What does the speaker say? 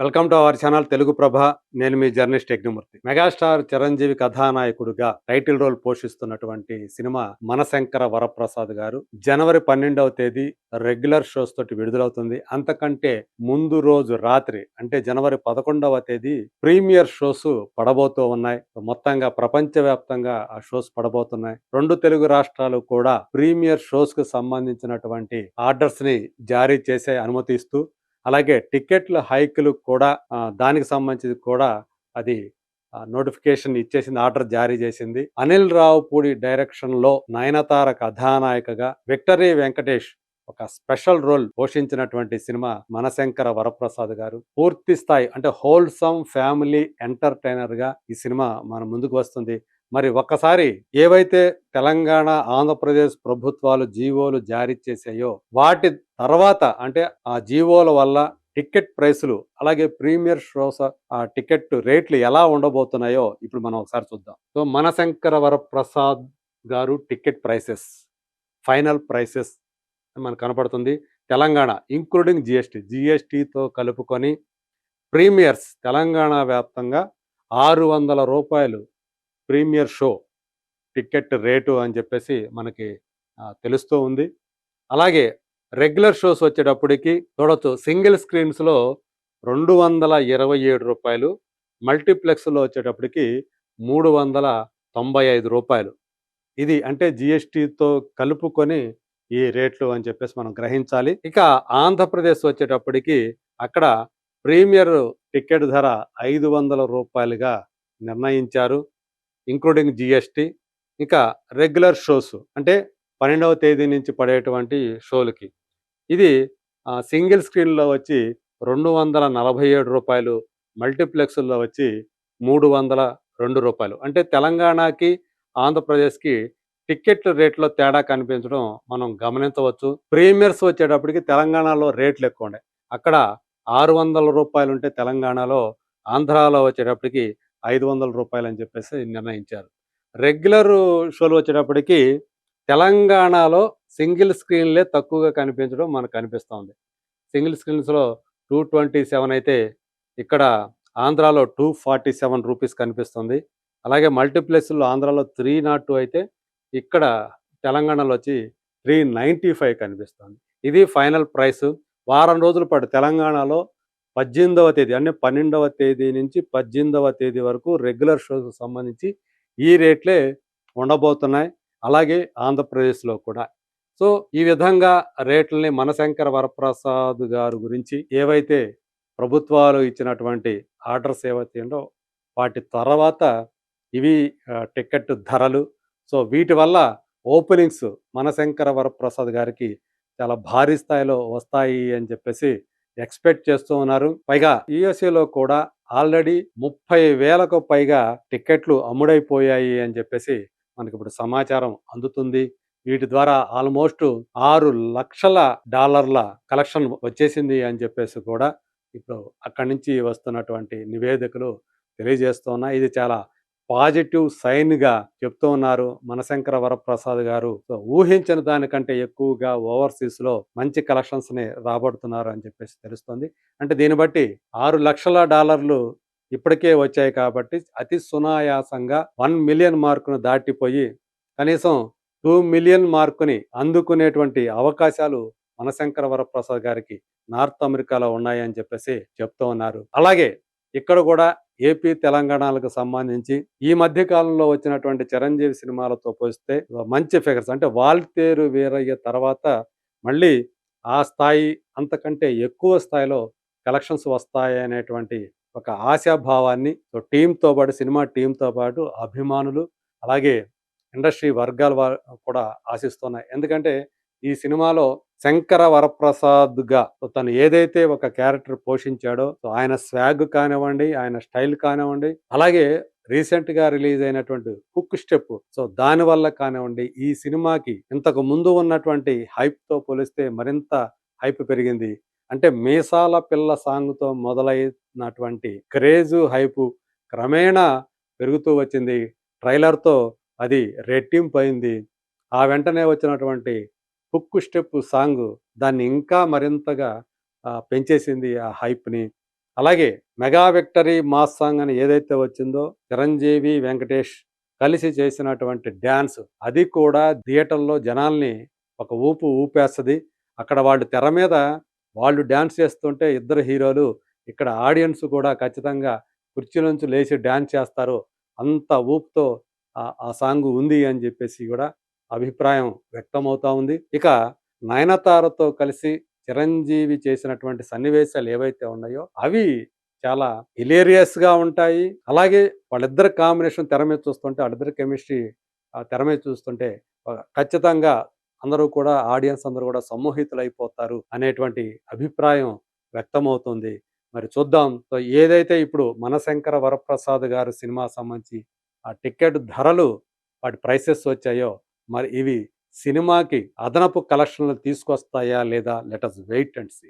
Welcome to our channel Telugu Prabha. నేను మీ journalist Yagnamurthy. Megastar Chiranjeevi కథానాయకుడుగా టైటిల్ రోల్ పోషిస్తున్నటువంటి సినిమా మనశంకర వరప్రసాద్ గారు జనవరి పన్నెండవ తేదీ రెగ్యులర్ షోస్ తోటి విడుదలవుతుంది. అంతకంటే ముందు రోజు రాత్రి అంటే జనవరి పదకొండవ తేదీ ప్రీమియర్ షోస్ పడబోతూ ఉన్నాయి. మొత్తంగా ప్రపంచవ్యాప్తంగా ఆ షోస్ పడబోతున్నాయి. రెండు తెలుగు రాష్ట్రాలు కూడా ప్రీమియర్ షోస్కు సంబంధించినటువంటి ఆర్డర్స్ని జారీ చేసే అనుమతిస్తూ అలాగే టికెట్ల హైకులు కూడా దానికి సంబంధించి కూడా అది నోటిఫికేషన్ ఇచ్చేసింది ఆర్డర్ జారీ చేసింది. అనిల్ రావుపూడి డైరెక్షన్లో నయనతార కథానాయికగా విక్టరీ వెంకటేష్ ఒక స్పెషల్ రోల్ పోషించినటువంటి సినిమా మనశంకర వరప్రసాద్ గారు. పూర్తి స్థాయి అంటే హోల్సమ్ ఫ్యామిలీ ఎంటర్టైనర్గా ఈ సినిమా మన ముందుకు వస్తుంది. మరి ఒక్కసారి ఏవైతే తెలంగాణ ఆంధ్రప్రదేశ్ ప్రభుత్వాలు జీవోలు జారీ చేసాయో వాటి తర్వాత అంటే ఆ జీవోల వల్ల టికెట్ ప్రైసులు అలాగే ప్రీమియర్ షోస్ ఆ టికెట్ రేట్లు ఎలా ఉండబోతున్నాయో ఇప్పుడు మనం ఒకసారి చూద్దాం. సో మనశంకర వరప్రసాద్ గారు టికెట్ ప్రైసెస్ ఫైనల్ ప్రైసెస్ మనకు కనపడుతుంది. తెలంగాణ ఇంక్లూడింగ్ జిఎస్టీ జిఎస్టీతో కలుపుకొని ప్రీమియర్స్ తెలంగాణ వ్యాప్తంగా ఆరు వందల రూపాయలు ప్రీమియర్ షో టికెట్ రేటు అని చెప్పేసి మనకి తెలుస్తూ ఉంది. అలాగే రెగ్యులర్ షోస్ వచ్చేటప్పటికి చూడొచ్చు. సింగిల్ స్క్రీన్స్లో రెండు వందల ఇరవై ఏడు రూపాయలు మల్టీప్లెక్స్లో వచ్చేటప్పటికి మూడు వందల తొంభై ఐదు రూపాయలు. ఇది అంటే జిఎస్టీతో కలుపుకొని ఈ రేట్లు అని చెప్పేసి మనం గ్రహించాలి. ఇక ఆంధ్రప్రదేశ్ వచ్చేటప్పటికి అక్కడ ప్రీమియర్ టికెట్ ధర ఐదు వందల రూపాయలుగా నిర్ణయించారు. ఇంక్లూడింగ్ జిఎస్టీ ఇంకా రెగ్యులర్ షోస్ అంటే పన్నెండవ తేదీ నుంచి పడేటువంటి షోలకి. ఇది సింగిల్ స్క్రీన్లో వచ్చి రెండు వందల నలభై ఏడు రూపాయలు మల్టీప్లెక్స్లో వచ్చి మూడు వందల రెండు రూపాయలు. అంటే తెలంగాణకి ఆంధ్రప్రదేశ్కి టికెట్ రేట్లో తేడా కనిపించడం మనం గమనించవచ్చు. ప్రీమియర్స్ వచ్చేటప్పటికి తెలంగాణలో రేట్లు ఎక్కువ ఉండే అక్కడ ఆరు వందల రూపాయలు ఉంటే తెలంగాణలో ఆంధ్రాలో వచ్చేటప్పటికి ఐదు వందల రూపాయలు అని చెప్పేసి నిర్ణయించారు. రెగ్యులర్ షోలు వచ్చేటప్పటికి తెలంగాణలో సింగిల్ స్క్రీన్లే తక్కువగా కనిపించడం మనకు కనిపిస్తోంది. సింగిల్ స్క్రీన్స్లో టూ ట్వంటీ సెవెన్ అయితే ఇక్కడ ఆంధ్రాలో టూ ఫార్టీ సెవెన్ రూపీస్ కనిపిస్తుంది. అలాగే మల్టీప్లెక్స్లో ఆంధ్రాలో త్రీ నాట్ టూ అయితే ఇక్కడ తెలంగాణలో వచ్చి త్రీ నైంటీ ఫైవ్ కనిపిస్తుంది. ఇది ఫైనల్ ప్రైస్. వారం రోజుల పాటు తెలంగాణలో పద్దెనిమిదవ తేదీ అంటే పన్నెండవ తేదీ నుంచి పద్దెనిమిదవ తేదీ వరకు రెగ్యులర్ షోస్ సంబంధించి ఈ రేట్లే ఉండబోతున్నాయి. అలాగే ఆంధ్రప్రదేశ్లో కూడా. సో ఈ విధంగా రేట్లని మనశంకర వరప్రసాద్ గారు గురించి ఏవైతే ప్రభుత్వాలు ఇచ్చినటువంటి ఆర్డర్స్ ఏవైతే ఉండో వాటి తర్వాత ఇవి టికెట్ ధరలు. సో వీటి వల్ల ఓపెనింగ్స్ మనశంకర వరప్రసాద్ గారికి చాలా భారీ స్థాయిలో వస్తాయి అని చెప్పేసి ఎక్స్పెక్ట్ చేస్తూ ఉన్నారు. పైగా యుఎస్ఏలో కూడా ఆల్రెడీ ముప్పై వేలకు పైగా టికెట్లు అమ్ముడైపోయాయి అని చెప్పేసి మనకి ఇప్పుడు సమాచారం అందుతుంది. వీటి ద్వారా ఆల్మోస్ట్ ఆరు లక్షల డాలర్ల కలెక్షన్ వచ్చేసింది అని చెప్పేసి కూడా ఇప్పుడు అక్కడి నుంచి వస్తున్నటువంటి నివేదికలు తెలియజేస్తున్నా ఇది చాలా పాజిటివ్ సైన్గా చెప్తూ ఉన్నారు మనశంకర వరప్రసాద్ గారు. ఊహించిన దానికంటే ఎక్కువగా ఓవర్సీస్లో మంచి కలెక్షన్స్ని రాబడుతున్నారు అని చెప్పేసి తెలుస్తుంది. అంటే దీన్ని బట్టి ఆరు లక్షల డాలర్లు ఇప్పటికే వచ్చాయి కాబట్టి అతి సునాయాసంగా వన్ మిలియన్ మార్కును దాటిపోయి కనీసం టూ మిలియన్ మార్కుని అందుకునేటువంటి అవకాశాలు మనశంకర వరప్రసాద్ గారికి నార్త్ అమెరికాలో ఉన్నాయని చెప్పేసి చెప్తూ ఉన్నారు. అలాగే ఇక్కడ కూడా ఏపీ తెలంగాణలకు సంబంధించి ఈ మధ్య కాలంలో వచ్చినటువంటి చిరంజీవి సినిమాలతో పోలిస్తే మంచి ఫిగర్స్ అంటే వాల్తేరు వీరయ్య తర్వాత మళ్ళీ ఆ స్థాయి అంతకంటే ఎక్కువ స్థాయిలో కలెక్షన్స్ వస్తాయి అనేటువంటి ఒక ఆశాభావాన్ని టీంతో పాటు సినిమా టీంతో పాటు అభిమానులు అలాగే ఇండస్ట్రీ వర్గాల వారు కూడా ఆశిస్తున్నాయి. ఎందుకంటే ఈ సినిమాలో శంకర వరప్రసాద్గా తను ఏదైతే ఒక క్యారెక్టర్ పోషించాడో సో ఆయన స్వాగ్ కానివ్వండి ఆయన స్టైల్ కానివ్వండి అలాగే రీసెంట్గా రిలీజ్ అయినటువంటి కుక్ స్టెప్. సో దాని వల్ల కానివ్వండి ఈ సినిమాకి ఇంతకు ముందు ఉన్నటువంటి హైప్తో పోలిస్తే మరింత హైప్ పెరిగింది. అంటే మీసాల పిల్ల సాంగ్తో మొదలైనటువంటి క్రేజు హైపు క్రమేణా పెరుగుతూ వచ్చింది. ట్రైలర్తో అది రెట్టింపు అయింది ఆ వెంటనే వచ్చినటువంటి హుక్కు స్టెప్ సాంగ్ దాన్ని ఇంకా మరింతగా పెంచేసింది ఆ హైప్ని. అలాగే మెగా విక్టరీ మాస్ సాంగ్ అని ఏదైతే వచ్చిందో చిరంజీవి వెంకటేష్ కలిసి చేసినటువంటి డ్యాన్స్ అది కూడా థియేటర్లో జనాల్ని ఒక ఊపు ఊపేస్తుంది. అక్కడ వాళ్ళు తెర మీద వాళ్ళు డ్యాన్స్ చేస్తుంటే ఇద్దరు హీరోలు ఇక్కడ ఆడియన్స్ కూడా ఖచ్చితంగా కుర్చీ నుంచి లేచి డ్యాన్స్ చేస్తారు. అంత ఊపుతో ఆ సాంగ్ ఉంది అని చెప్పేసి కూడా అభిప్రాయం వ్యక్తమవుతా ఉంది. ఇక నయనతారతో కలిసి చిరంజీవి చేసినటువంటి సన్నివేశాలు ఏవైతే ఉన్నాయో అవి చాలా హిలేరియస్గా ఉంటాయి. అలాగే వాళ్ళిద్దరి కాంబినేషన్ తెర మీద చూస్తుంటే వాళ్ళిద్దరి కెమిస్ట్రీ తెర మీద చూస్తుంటే ఖచ్చితంగా అందరూ కూడా ఆడియన్స్ అందరూ కూడా సమ్మోహితులైపోతారు అనేటువంటి అభిప్రాయం వ్యక్తమవుతుంది. మరి చూద్దాం. ఏదైతే ఇప్పుడు మనశంకర వరప్రసాద్ గారు సినిమా సంబంధించి ఆ టికెట్ ధరలు వాటి ప్రైసెస్ వచ్చాయో మరి ఇవి సినిమాకి అదనపు కలెక్షన్లు తీసుకొస్తాయా లేదా? Let's wait and see